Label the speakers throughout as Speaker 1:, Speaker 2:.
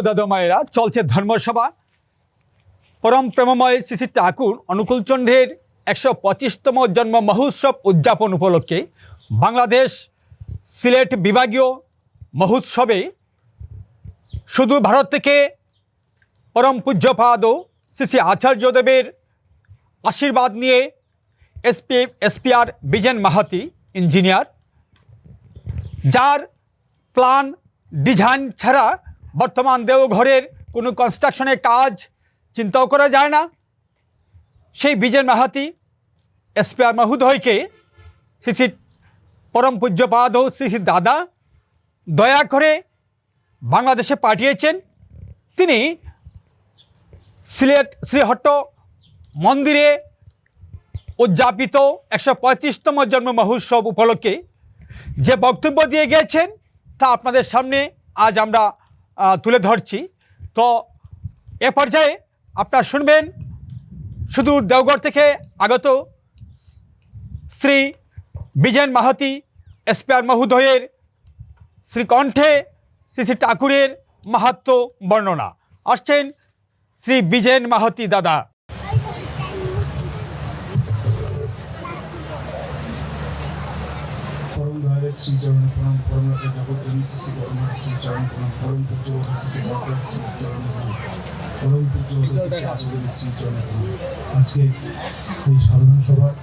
Speaker 1: সদ্য দাদা মায়েরা চলছে ধর্মসভা। পরম প্রেমময় শ্রী ঠাকুর অনুকূলচন্দ্রের একশো পঁচিশতম জন্ম মহোৎসব উদযাপন উপলক্ষে বাংলাদেশ সিলেট বিভাগীয় মহোৎসবে শুধু ভারত থেকে পরম পূজ্যপাদ শ্রী শ্রী আচার্যদেবের আশীর্বাদ নিয়ে SP, SPR Bijen Mahati, engineer, যার প্ল্যান ডিজাইন ছাড়া বর্তমান দেওঘরের কোনো কনস্ট্রাকশনের কাজ চিন্তাও করা যায় না। সেই বিজয় মাহাতি এসপিআর মহোদয়কে শ্রী শ্রী পরম পূজ্যপাদ ও শ্রী শ্রী দাদা দয়া করে বাংলাদেশে পাঠিয়েছেন। তিনি সিলেট শ্রীহট্ট মন্দিরে উদযাপিত একশো পঁয়ত্রিশতম জন্ম মহোৎসব উপলক্ষে যে বক্তব্য দিয়ে গিয়েছেন তা আপনাদের সামনে আজ আমরা তুলে ধরছি। তো এ পর্যায়ে আপনারা শুনবেন শুধু দেওগড় থেকে আগত শ্রী বিজেন মাহাতি, এসপিআর মহোদয়ের শ্রীকণ্ঠে শ্রী শ্রী ঠাকুরের মাহাত্ম বর্ণনা। আসছেন শ্রী বিজেন মাহাতি দাদা।
Speaker 2: শ্রীচরণে প্রণাম, পরম জগৎজনী শ্রী প্রণাম, পরম শ্রী আজকে এই সাধারণ সভার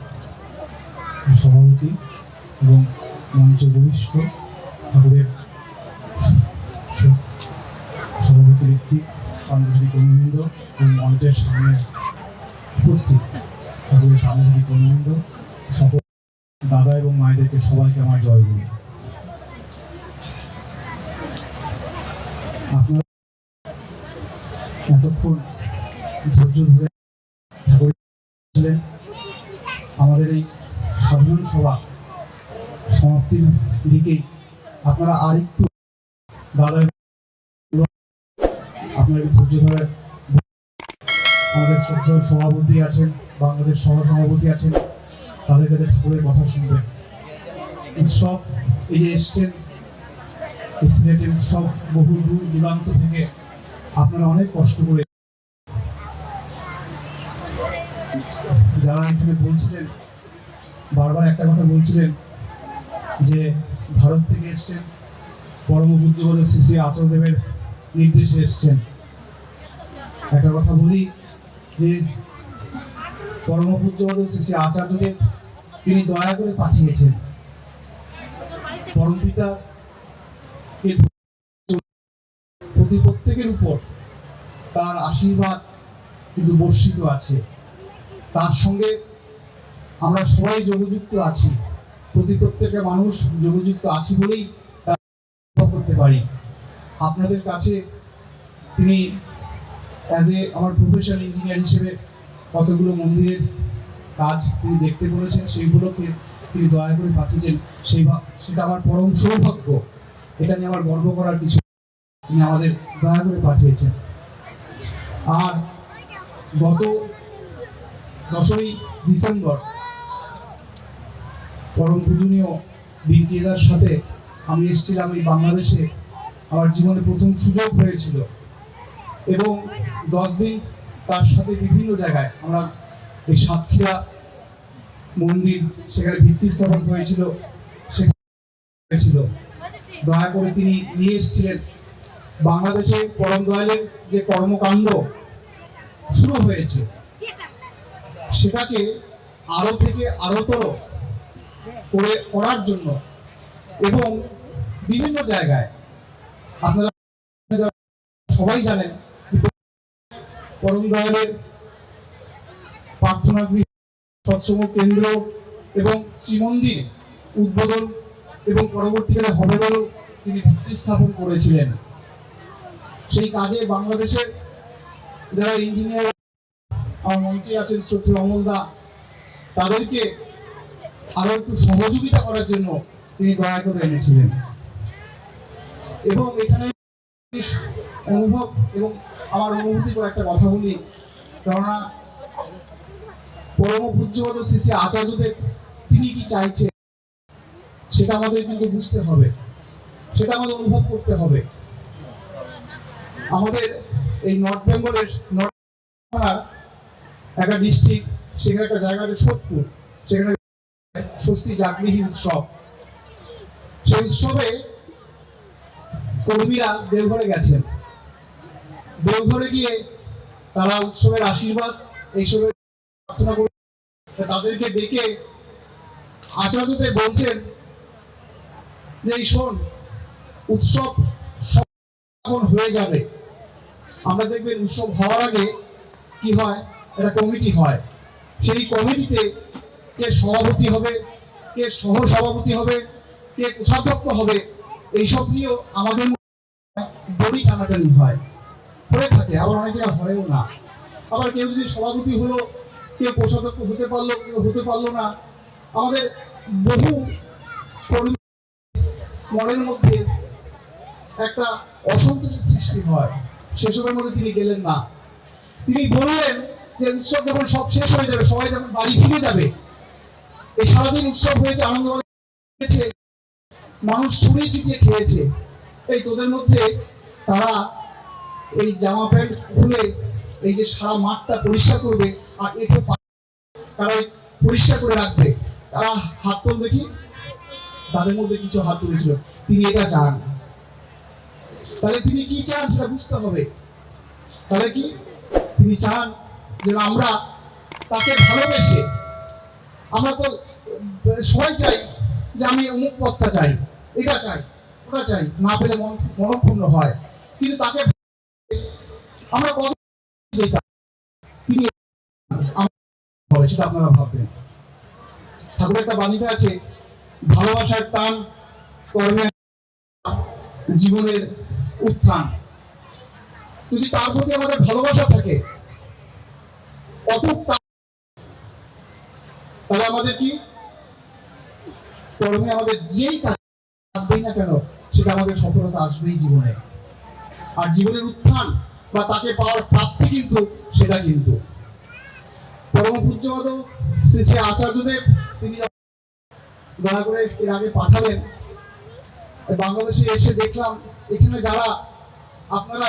Speaker 2: সভাপতি এবং মঞ্চ বরিষ্ঠ ঠাকুরের সভাপতি ঋত্বিক পাণ্ডবী কর্মবৃন্দ এবং মঞ্চের সামনে উপস্থিত ঠাকুরের পাণ্ডবী কর্মবৃন্দ সকল দাদা এবং মায়েদেরকে সবাইকে আমার জয় গুরু আপনারা এতক্ষণ ধৈর্য ধরে ঠাকুর ছিলেন। আমাদের এই সাধারণ সভা সমাপ্তির দিকেই আপনারা আরেকটু এবং আপনারা ধৈর্য ধরে আমাদের শ্রদ্ধার সভাপতি আছেন, বাংলাদেশ সভা সভাপতি আছেন, তাদের কাছে ঠাকুরের কথা শুনবেন। উৎসব এই যে এসছেন এই উৎসব বহু দূর দূরান্ত থেকে আপনারা অনেক কষ্ট করে যারা এখানে বলছিলেন, বারবার একটা কথা বলছিলেন যে ভারত থেকে এসছেন পরম পূজ্য বলে শ্রী শ্রী আচলদেবের নির্দেশে এসছেন। একটা কথা বলি যে পরম পূজ্যপদ শ্রী আচার্যদেব, তিনি দয়া করে পাঠিয়েছেন। পরম পিতা প্রতি প্রত্যেকের উপর তার আশীর্বাদ কিন্তু বর্ষিত আছে, তার সঙ্গে আমরা সবাই যোগযুক্ত আছি, প্রতি প্রত্যেকটা মানুষ যোগযুক্ত আছি বলেই করতে পারি আপনাদের কাছে তিনি অ্যাজ এ আমার প্রফেশনাল ইঞ্জিনিয়ার হিসেবে কতগুলো মন্দিরের কাজ তিনি দেখতে বলেছেন, সেইগুলোকে তিনি দয়া করে পাঠিয়েছেন সেই সেটা আমার পরম সৌভাগ্য এটা নিয়ে আমার গর্ব করার কিছু। তিনি আমাদের দয়া করে পাঠিয়েছেন। আর গত দশই ডিসেম্বর পরম পূজনীয় বিজ্ঞার সাথে আমি এসেছিলাম এই বাংলাদেশে। আমার জীবনে প্রথম সুযোগ হয়েছিল। এবং দশ দিন তার সাথে বিভিন্ন জায়গায় আমরা এই সাতক্ষীরা মন্দির সেখানে ভিত্তি স্থাপন হয়েছিল সেখানে হয়েছিল। দয়া করে তিনি নিয়ে এসেছিলেন বাংলাদেশে পরম দয়ালের যে কর্মকাণ্ড শুরু হয়েছে, সেটাকে আরও থেকে আরোতর করে করার জন্য এবং বিভিন্ন জায়গায় আপনারা সবাই জানেন পরম দয়ালের প্রার্থনা গৃহ, সৎসঙ্গ কেন্দ্র এবং শ্রীমন্দির উদ্বোধন এবং পরবর্তীকালে হবে বলেও তিনি ভিত্তি স্থাপন করেছিলেন। সেই কাজে বাংলাদেশের যারা ইঞ্জিনিয়ার আমার মন্ত্রী আছেন শ্রদ্ধে অমলদা তাদেরকে আরও একটু সহযোগিতা করার জন্য তিনি দয়া করে এনেছিলেন। এবং এখানে অনুভব এবং আমার অনুভূতি করে একটা কথা বলি, কেননা পরম পূজ্যপদ শ্রী আচার্যদেব তিনি কি চাইছেন, সেটা আমাদের কিন্তু বুঝতে হবে, সেটা আমাদের অনুভব করতে হবে। আমাদের এই নর্থ বেঙ্গলের নর্থ একটা ডিস্ট্রিক্ট সেখানে একটা জায়গা আছে সোদপুর সেখানে স্বস্তি জাগৃহী উৎসব। সেই উৎসবে কর্মীরা দেওঘরে গেছেন। দেওঘরে গিয়ে তারা উৎসবের আশীর্বাদ এইসবের প্রার্থনা করে তাদেরকে ডেকে আচার্যদের বলছেন যে, এই শোন, উৎসব সব এখন হয়ে যাবে। আমরা দেখবেন উৎসব হওয়ার আগে কি হয়? একটা কমিটি হয়। সেই কমিটিতে কে সভাপতি হবে, কে সহ সভাপতি হবে, কে কোষাধ্যক্ষ হবে, এইসব নিয়েও আমাদের দড়ি টানাটানি হয়। হয়ে থাকে, আবার অনেক জায়গায় হয়ও না। আবার কেউ যদি সভাপতি হলো, কেউ কোষাধ্যক্ষ হতে পারল, কেউ হতে পারল না, আমাদের বহু মনের মধ্যে একটা অসন্তোষের সৃষ্টি হয়। সেসবের মধ্যে তিনি গেলেন না। তিনি বললেন যে উৎসব যখন সব শেষ হয়ে যাবে, সবাই যখন বাড়ি ফিরে যাবে, এই সারাদিন উৎসব হয়েছে, আনন্দ মানুষ ছুড়ে ছিটিয়ে খেয়েছে। এই তোদের মধ্যে তারা এই জামা প্যান্ট খুলে এই যে সারা মাঠটা পরিষ্কার করবে, আর একটু তারা পরিষ্কার করে রাখবে। তারা হাত তোল দেখি, তাদের মধ্যে কিছু হাত তুলেছিল। তিনি এটা চান। তাহলে তিনি কি চান সেটা বুঝতে হবে। তাহলে কি? তিনি চান যেন আমরা তাকে ভালোবেসে, আমরা তো, সবাই চাই যে আমি অমুক পথটা চাই, এটা চাই, ওটা চাই, না পেলে মন মনক্ষুণ্ণ হয়। কিন্তু তাকে আমরা কত তিনি হবে সেটা আপনারা ভাববেন। ঠাকুর একটা বাণীতে আছে, ভালোবাসার টান কর্মে, জীবনের উত্থান। যদি তার প্রতি আমাদের ভালোবাসা থাকে, অটুট তাহলে আমাদের কি? কর্মে আমাদের যেই কাজ দিই না কেন, সেটা আমাদের সফলতা আসবেই জীবনে। আর জীবনের উত্থান বা তাকে পাওয়ার প্রাপ্তি কিন্তু সেটা কিন্তু। পরম পূজ্যবাদ শ্রী শ্রী আচার্যদেব, তিনি দয়া করে এর আগে পাঠালেন, বাংলাদেশে এসে দেখলাম এখানে যারা আপনারা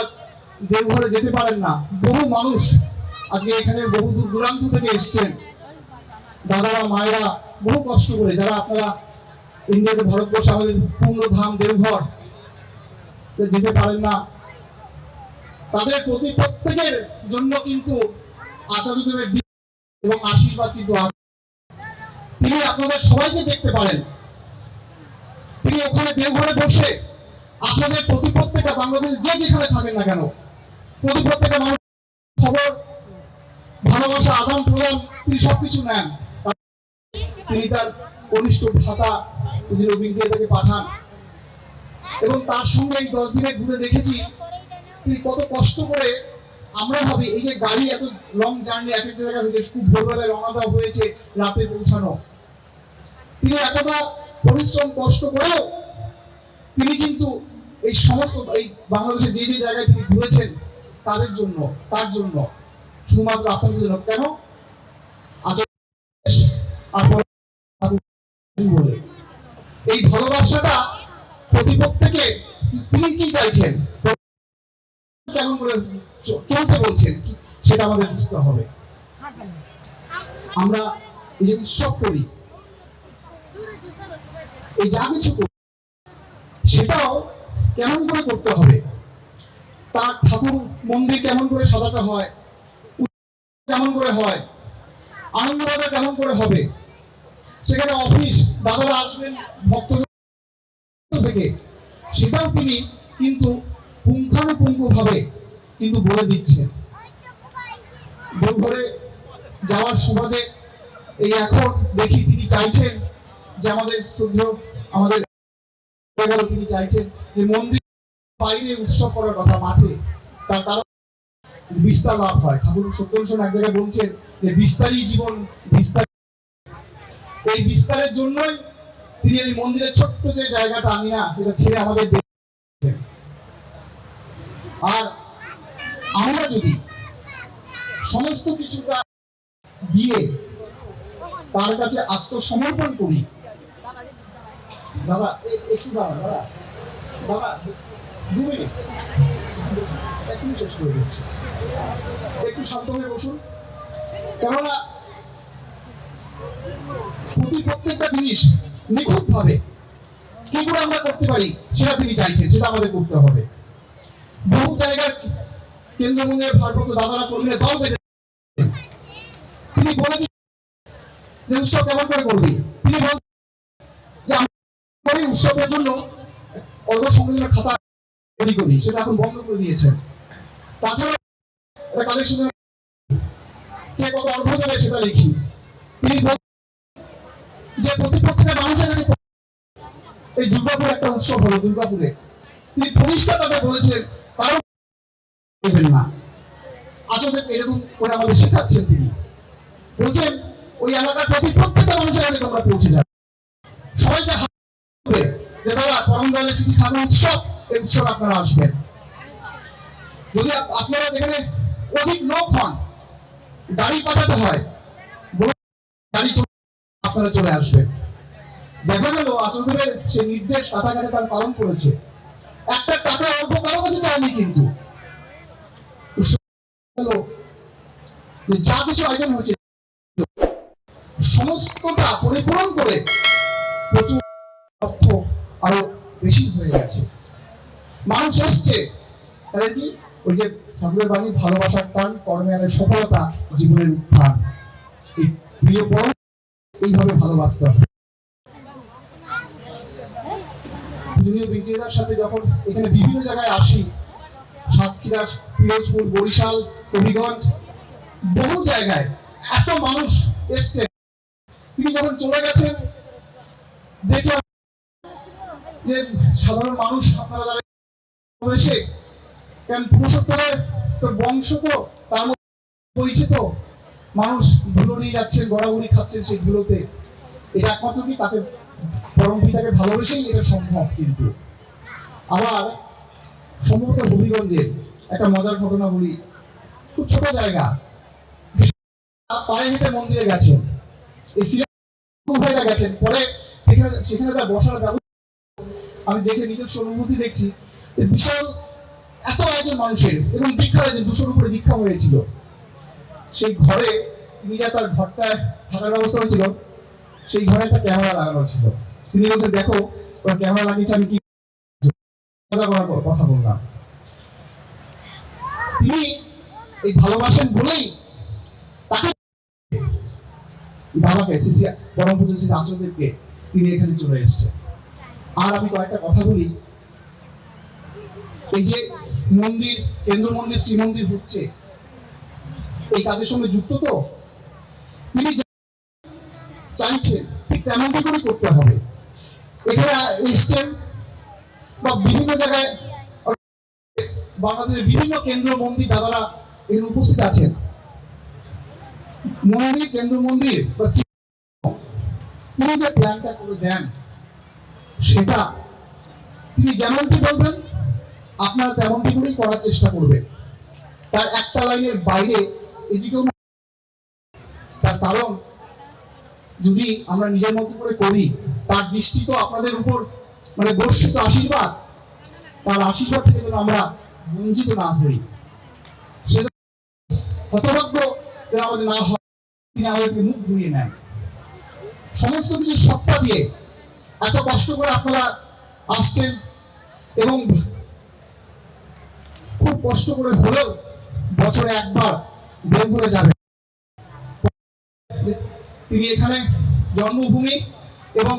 Speaker 2: দেওঘরে যেতে পারেন না, বহু মানুষ আজকে এখানে বহু দূর দূরান্ত থেকে এসছেন দাদারা, মায়েরা বহু কষ্ট করে যারা আপনারা ইন্ডিয়াতে ভারতবর্ষ আমাদের পূর্ণ ধাম দেওঘর যেতে পারেন না, তাদের প্রতি প্রত্যেকের জন্য কিন্তু আচার্যদেবের এবং আশীর্বাদ কিন্তু। তিনি আপনাদের সবাইকে দেখতে পারেন তিনি ওখানে দেওঘরে বসে আপনাদের প্রতি প্রত্যেকটা বাংলাদেশ যে যেখানে থাকেন না কেন প্রতি প্রত্যেকটা মানুষ খবর, ভালোবাসা, আদান প্রদান, তিনি সবকিছু নেন। তিনি তার কনিষ্ঠ ভাতা তিনি রবীন্দ্র তাকে পাঠান। এবং তার সঙ্গে এই দশ দিনে ঘুরে দেখেছি, তিনি কত কষ্ট করে আমরা ভাবি, এই যে গাড়ি এত লং জার্নি এক একটা জায়গা হয়েছে খুব ভোরবেলায় রওনা দেওয়া হয়েছে, রাতে পৌঁছানো। তিনি এতটা পরিশ্রম, কষ্ট করেও তিনি কিন্তু এই সমস্ত, এই বাংলাদেশের যে যে জায়গায় তিনি ঘুরেছেন, তাদের জন্য, তার জন্য শুধুমাত্র আপনাদের জন্য, কেন? বলে এই ভালোবাসাটা প্রতি প্রত্যেকে তিনি কি চাইছেন? কেমন করে চলতে বলছেন? সেটা আমাদের বুঝতে হবে। আমরা এই যে উৎসব করি, এই যা কিছু করি, সেটাও কেমন করে করতে হবে? তার ঠাকুর মন্দির কেমন করে সাজাতে হয়? কেমন করে হয়? আনন্দবাজার কেমন করে হবে? সেখানে অফিস দাদারা আসবেন ভক্ত থেকে। সেটাও তিনি কিন্তু পুঙ্খানুপুঙ্খ ভাবে কিন্তু বলে দিচ্ছেন। দেওঘরে যাওয়ার সুবাদে এই এখন দেখি তিনি চাইছেন যে আমাদের শুদ্ধ আমাদের গেল তিনি চাইছেন। যে মন্দির বাইরে উৎসব করার কথা মাঠে। তার কারণ বিস্তার লাভ হয়। ঠাকুর সত্যভূষণ এক জায়গায় বলছেন যে বিস্তারই জীবন, বিস্তার এই বিস্তারের জন্যই তিনি এই মন্দিরের ছোট্ট যে জায়গাটা আমি না, এটা ছেড়ে আমাদের আর আমরা যদি সমস্ত কিছুটা দিয়ে তার কাছে আত্মসমর্পণ করি দাদা একটু দাঁড়ান দাদা দাদা দু মিনিট। একদম শেষ করে দিচ্ছি। একটু শান্ত হয়ে বসুন। কেননা প্রতি প্রত্যেকটা জিনিস নিখুঁত ভাবে কি করে আমরা করতে পারি, সেটা তিনি চাইছেন, সেটা আমাদের করতে হবে। বহু জায়গার কেন্দ্রমন্দিরের ভারপ্রাপ্ত দাদারা কর্মীরা দল বেঁধে তিনি বলেছেন যে উৎসব কেমন করে করবি? তিনি বল করি উৎসবের জন্য অল্প সংযোজনের খাতা তৈরি করি, সেটা এখন বন্ধ করে দিয়েছেন তাছাড়া কালেকশনের কে কত অর্ঘ দেবে সেটা লিখি। তিনি যে প্রতি প্রত্যেকটা মানুষের কাছে এই দুর্গাপুর একটা উৎসব হলো দুর্গাপুরে। তিনি পরিষ্কার তাদের বলেছিলেন কারণ দেবেন না। আসলে এরকম করে আমাদের শেখাচ্ছেন তিনি। বলছেন, ওই এলাকার প্রতি প্রত্যেকটা মানুষের কাছে তোমরা পৌঁছে যাবে। সবাইকে ধরে যে দলের শিশি খাবার উৎসব, এই উৎসব আপনারা আসবেন। যদি আপনারা যেখানে অধিক লোক হন, গাড়ি পাঠাতে হয় গাড়ি আপনারা চলে আসবেন। দেখা গেল আচরণের সেই নির্দেশ তার পালন করেছে। একটা টাকা অল্প কারও কাছে কিন্তু। যা কিছু আয়োজন হয়েছে, সমস্তটা পরিপূরণ করে প্রচুর বেশি হয়ে গেছে। মানুষ আসছে। তাদের কি? ওই যে ঠাকুরের বাণী, ভালোবাসার টান কর্মে আনে সফলতা, জীবনের উত্থান। এই প্রিয় পরম এইভাবে ভালোবাসতে হবে। বিজ্ঞানীদের সাথে যখন এখানে বিভিন্ন জায়গায় আসি সাতক্ষীরা পিরোজপুর, বরিশাল, কবিগঞ্জ, বহু জায়গায় এত মানুষ এসছে তিনি যখন চলে গেছেন, দেখলাম যে সাধারণ মানুষ আপনারা মানুষ ধুলো নিয়ে যাচ্ছেন, গড়াগড়ি খাচ্ছেন সেই ধুলোতে। এটা একমাত্র কি তাকে পরম পিতাকে ভালোবেসেই এটা সম্ভব কিন্তু? আবার সম্ভবত হবিগঞ্জের একটা মজার ঘটনা বলি। খুব ছোট জায়গা। পায়ে হেঁটে মন্দিরে গেছেন। এই ভাইরা গেছেন। পরে সেখানে সেখানে তার বসার ব্যবস্থা আমি দেখে নিজস্ব অনুভূতি দেখছি বিশাল এত আয়োজন মানুষের এবং দীক্ষা হয়েছে দুশোর উপরে দীক্ষা হয়েছিল। সেই ঘরে তিনি যা তার ঘরটায় থাকার ব্যবস্থা হয়েছিল, সেই ঘরে একটা ক্যামেরা লাগানো ছিল। তিনি বলছেন, দেখো, ওরা ক্যামেরা লাগিয়েছে, আমি কি মজা করার কথা বললাম। তিনি এই ভালোবাসেন বলেই তাকে বাবাকে সিসি পরম পুজো সিসি আচরণদেবকে তিনি এখানে চলে এসেছেন। আর আমি কয়েকটা কথা বলি। এই যে মন্দির কেন্দ্র মন্দির শ্রী মন্দির হচ্ছে, এই কাজের সঙ্গে যুক্ত তো? তিনি চাইছেন, ঠিক তেমনটি করে করতে হবে। এখানে এসছেন বা বিভিন্ন জায়গায় বাংলাদেশের বিভিন্ন কেন্দ্র মন্দির দাদারা এখানে উপস্থিত আছেন। মন্দির কেন্দ্র মন্দির বা তিনি যে প্ল্যানটা করে দেন সেটা তিনি যেমনটি বলবেন, আপনারা তেমনটি করেই করার চেষ্টা করবেন। তার একটা লাইনের বাইরে এদিকেও তার কারণ যদি আমরা নিজের মতো করে করি, তার দৃষ্টি তো আপনাদের উপর মানে বর্ষিত আশীর্বাদ, তার আশীর্বাদ থেকে যেন আমরা বঞ্চিত না হই। সেটা হতভাগ্য আমাদের না হয়, তিনি আমাদেরকে মুখ ঘুরিয়ে নেন। সমস্ত কিছু সত্তা দিয়ে এত কষ্ট করে আপনারা আসছেন এবং খুব কষ্ট করে হলেও বছরে একবার দেওঘরে যাবেন। তিনি এখানে জন্মভূমি এবং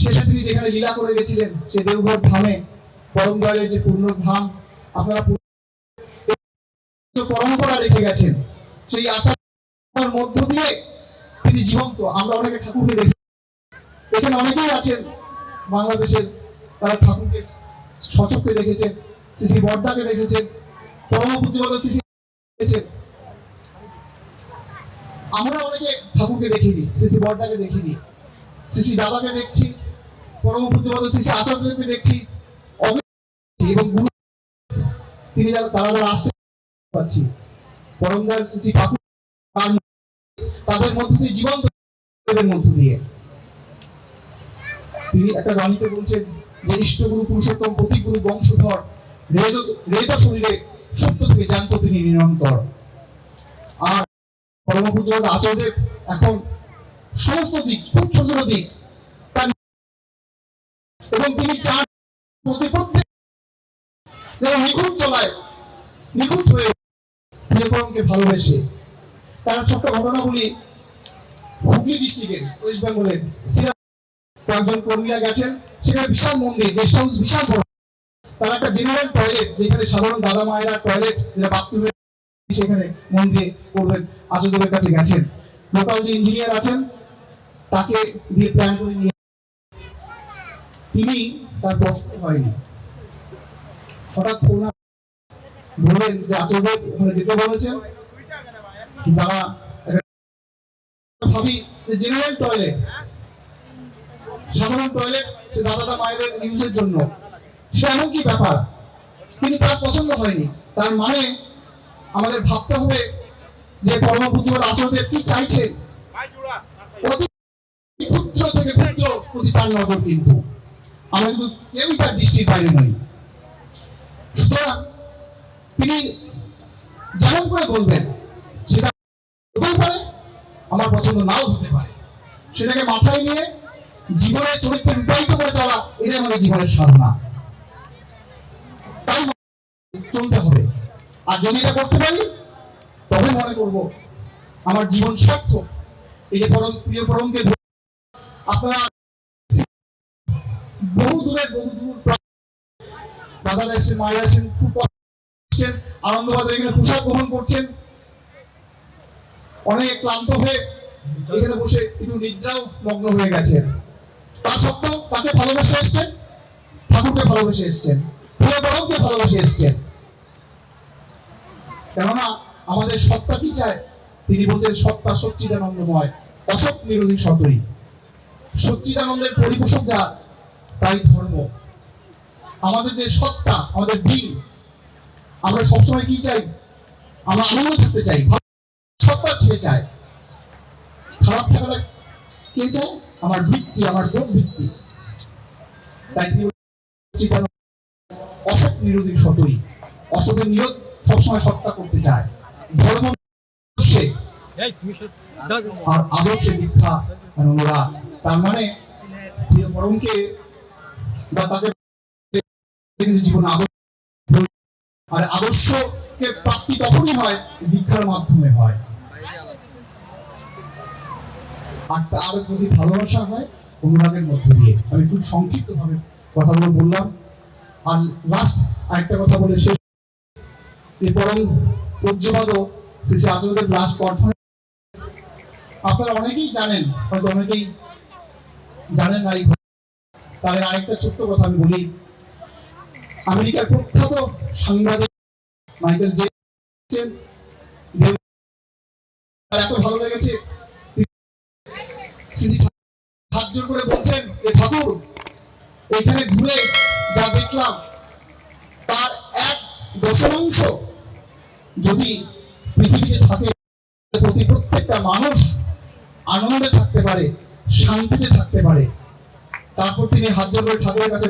Speaker 2: শেষে তিনি যেখানে লীলা করে গেছিলেন, সে দেওঘর ধামে পরম দয়ালের যে পূর্ণ ধাম, আপনারা পরম্পরা রেখে গেছেন, সেই আচার মধ্য দিয়ে তিনি জীবন্ত। আমরা অনেকে ঠাকুরকে দেখি। এখানে অনেকেই আছেন। বাংলাদেশের তারা ঠাকুরকে সচক্ষে দেখেছেন শ্রী বর্দাকে দেখেছেন পরম পূজ্যবাদ শ্রী দেখেছেন আমরা অনেকে ঠাকুরকে দেখিনি শ্রী বর্দাকে দেখিনি। শ্রী দাদাকে দেখছি, পরম পূজ্যবাদ শ্রী আচার্যকে দেখছি এবং গুরু তিনি যারা তারা যারা আসছে পাচ্ছি। পরমদার শ্রী ঠাকুর, তাদের মধ্য দিয়ে জীবন্ত মধ্য দিয়ে। তিনি একটা রানীকে বলছেন যে ইষ্টগুরু পুরুষোত্তম, প্রতিগুরু, বংশধর শরীরে সত্য থেকে জানত তিনি নিরন্তর। আর আচার্যদেব এখন সমস্ত দিক খুব ছোট ছোট দিক এবং তিনি প্রত্যেক নিখুঁত চলায়, নিখুঁত হয়ে প্রিয়করণকে ভালোবেসে। তার ছোট্ট ঘটনা বলি হুগলি ডিস্ট্রিক্টের ওয়েস্ট বেঙ্গলের কয়েকজন কর্মীরা গেছেন, সেখানে বিশাল মন্দির গেস্ট হাউস বিশাল বড়। তার একটা জেনারেল টয়লেট যেখানে সাধারণ দাদা মায়েরা টয়লেট যেটা সেখানে মন করবেন আচার্যদেবের কাছে গেছেন। লোকাল যে ইঞ্জিনিয়ার আছেন, তাকে দিয়ে প্ল্যান করে নিয়ে তিনি তার পছন্দ হয়নি। হঠাৎ ফোন বললেন যে আচার্যদেব ওখানে যেতে বলেছেন। যারা ভাবি যে জেনারেল টয়লেট সাধারণ টয়লেট সে দাদাটা মায়ের ইউজের জন্য। সে এমন কি ব্যাপার? কিন্তু তার পছন্দ হয়নি। তার মানে আমাদের ভাবতে হবে যে পরম পুজোর আচরণের কি চাইছে? ক্ষুদ্র থেকে ক্ষুদ্র প্রতি তার নজর কিন্তু। আমরা কিন্তু কেউই তার দৃষ্টির বাইরে নই। সুতরাং তিনি যেমন করে বলবেন, সেটা হতেও পারে, আমার পছন্দ নাও হতে পারে। সেটাকে মাথায় নিয়ে জীবনের চরিত্রে রূপায়িত করে চলা এটাই আমাদের জীবনের সাধনা। তাই চলতে হবে। আর যদি এটা করতে পারি তবে মনে করব আমার জীবন সার্থক। এই যে পরম, প্রিয় পরমকে আপনারা বহু দূরের বহু দূর দাদারা এসেছেন মায়েরা এসেছেন, খুব করছেন, আনন্দবাজার এখানে পোশাক গ্রহণ করছেন। অনেক ক্লান্ত হয়ে এখানে বসে একটু নিদ্রাও মগ্ন হয়ে গেছেন। তা তাকে ভালোবেসে এসছেন, ঠাকুরকে ভালোবেসে এসছেন প্রিয় ভালোবেসে এসছেন। কেননা আমাদের সত্তা কি চায়? তিনি বলছেন, সত্তা সচ্চিদানন্দময়, অসৎ নিরোধী সতই। সচ্চিদানন্দের পরিপোষক যা তাই ধর্ম। আমাদের যে সত্তা, আমাদের দিন, আমরা সবসময় কি চাই? আমরা আনন্দ থাকতে চাই সত্তা ছেড়ে চায়। খারাপ থাকাটা কে চায় আমার বৃত্তি আমার তাই তিনি অসৎ নিরোধী সতই অসতের নিরোধ সবসময় সত্তা করতে চায়। ধর্ম সে আর আদর্শে মিথ্যা অনুরাগ। তার মানে পরমকে বা তাদের কিন্তু জীবনে আদর্শ আর আদর্শকে প্রাপ্তি তখনই হয় দীক্ষার মাধ্যমে হয়। আর তার প্রতি ভালোবাসা হয় অনুরাগের মধ্য দিয়ে। আমি খুব সংক্ষিপ্ত ভাবে কথাগুলো বললাম। আর লাস্ট আরেকটা কথা বলে শেষ। যে পরম আচার্যদেব লাস্ট আপনারা অনেকেই জানেন, হয়তো অনেকেই জানেন না এই। তার আরেকটা ছোট্ট কথা আমি বলি। আমেরিকার প্রখ্যাত সাংবাদিক মাইকেল জে এত ভালো লেগেছে শ্রী শ্রী ঠাকুর জোর করে বলছেন যে ঠাকুর, এখানে ঘুরে যা দেখলাম, তার এক দশমাংশ যদি পৃথিবীতে থাকে, প্রতি প্রত্যেকটা মানুষ আনন্দে থাকতে পারে, শান্তিতে থাকতে পারে। তারপর তিনি হাত জোর করে ঠাকুরের কাছে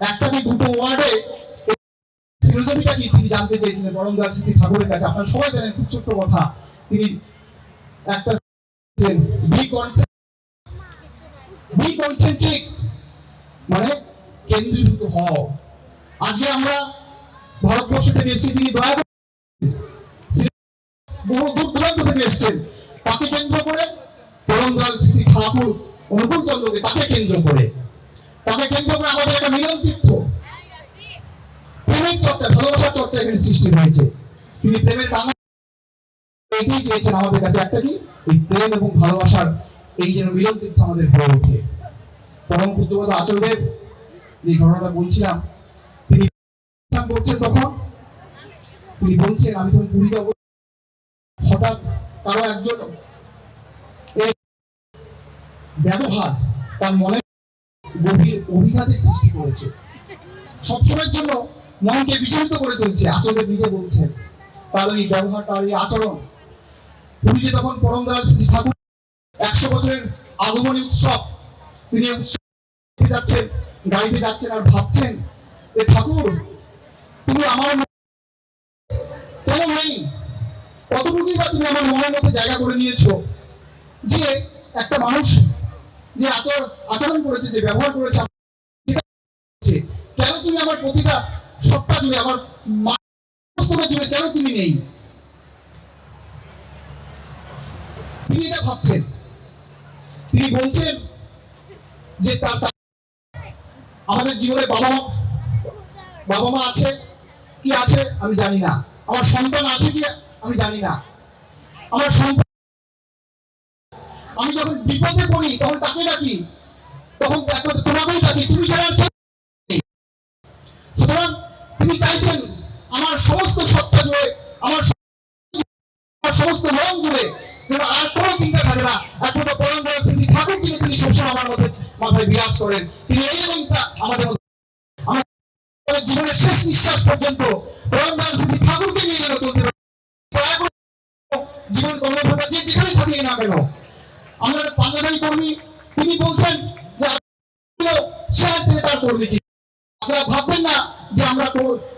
Speaker 2: একটা কি দুটো ওয়ার্ডে ফিলোসফিটা কি তিনি জানতে চেয়েছিলেন, বরং শ্রী ঠাকুরের কাছে। আপনারা সবাই জানেন, খুব ছোট্ট কথা, তিনি একটা মানে কেন্দ্রীভূত আজকে আমরা ভারতবর্ষ থেকে এসেছি, তিনি দয়া বহু দূর দূরান্ত থেকে এসেছেন। তাকে কেন্দ্র করে পরমদয়াল শ্রী ঠাকুর অনুকূল চন্দ্রকে তাকে কেন্দ্র করে। তাকে কেন্দ্র করে আমাদের একটা মিলন তীর্থ। প্রেমের চর্চা, ভালোবাসার চর্চা এখানে সৃষ্টি হয়েছে। তিনি প্রেমের বাংলা এটাই চেয়েছেন আমাদের কাছে একটা কি? এই প্রেম এবং ভালোবাসার এই যেন মিলন তীর্থ আমাদের হয়ে ওঠে। পরম পূজ্যপাদ আচার্যদেব যে ঘটনাটা বলছিলাম, তিনি করছেন তখন, তিনি বলছেন, আমি তখন পুরীতে অবস্থা- হঠাৎ কারও একজন ব্যবহার তার মনে গভীর অভিঘাতের সৃষ্টি করেছে। সবসময়ের জন্য মনকে বিচলিত করে তুলছে আচরণ নিজে বলছেন তার এই ব্যবহার তার এই আচরণ। পুরীতে তখন পরমদয়াল শ্রী ঠাকুর একশো বছরের আগমনী উৎসব তিনি উৎসবে যাচ্ছেন গাড়িতে যাচ্ছেন আর ভাবছেন যে ঠাকুর তুমি আমার কেন নেই। কতটুকুই বা তুমি আমার মনের মধ্যে জায়গা করে নিয়েছো যে একটা মানুষ যে আচরণ আচরণ করেছে যে ব্যবহার করেছে, কেন তুমি আমার প্রতিটা সত্তা জুড়ে আমার মানস্ততা জুড়ে কেন তুমি নেই? তিনি এটা ভাবছেন। তিনি বলছেন যে তার আমাদের জীবনে বাবা মা বাবা মা আছে, কি আছে আমি জানি না। আমার সন্তান আছে কি আমি জানি না। আমার সন্তান আমি যখন বিপদে পড়ি, তখন তাকে ডাকি। তখন একমাত্র তোমাকেই ডাকি। তুমি ছাড়া। সুতরাং তিনি চাইছেন আমার সমস্ত সত্তা জুড়ে, আমার সমস্ত মন জুড়ে যেন আর কোনো চিন্তা থাকে না। একমাত্র পরম দয়াল শ্রী ঠাকুর কিন্তু তিনি সবসময় আমার মধ্যে, মাথায় বিরাজ করেন। তিনি এই মনটা আমাদের আমাদের জীবনের শেষ নিঃশ্বাস পর্যন্ত পরম দয়াল শ্রী ঠাকুরকে নিয়ে যেন চলতে। জীবন কর্মভাতা যে যেখানে থাকি না কেন, আমাদের পাঞ্জাবি কর্মী তিনি বলছেন যে শেষ থেকে তার কর্মী আপনারা ভাববেন না যে আমরা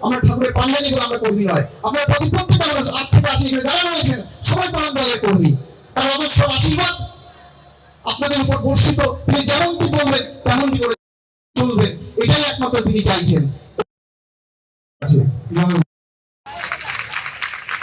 Speaker 2: আমরা ঠাকুরের পাঞ্জাবি বলে আমরা কর্মী নয়। আপনারা প্রতি প্রত্যেকটা মানুষ আট থেকে আশি এখানে যারা রয়েছেন, সবাই পালন দলের কর্মী। তার অবশ্য আশীর্বাদ। আপনাদের উপর বর্ষিত তিনি যেমনটি বলবেন, তেমনটি করে চলবেন এটাই একমাত্র তিনি চাইছেন।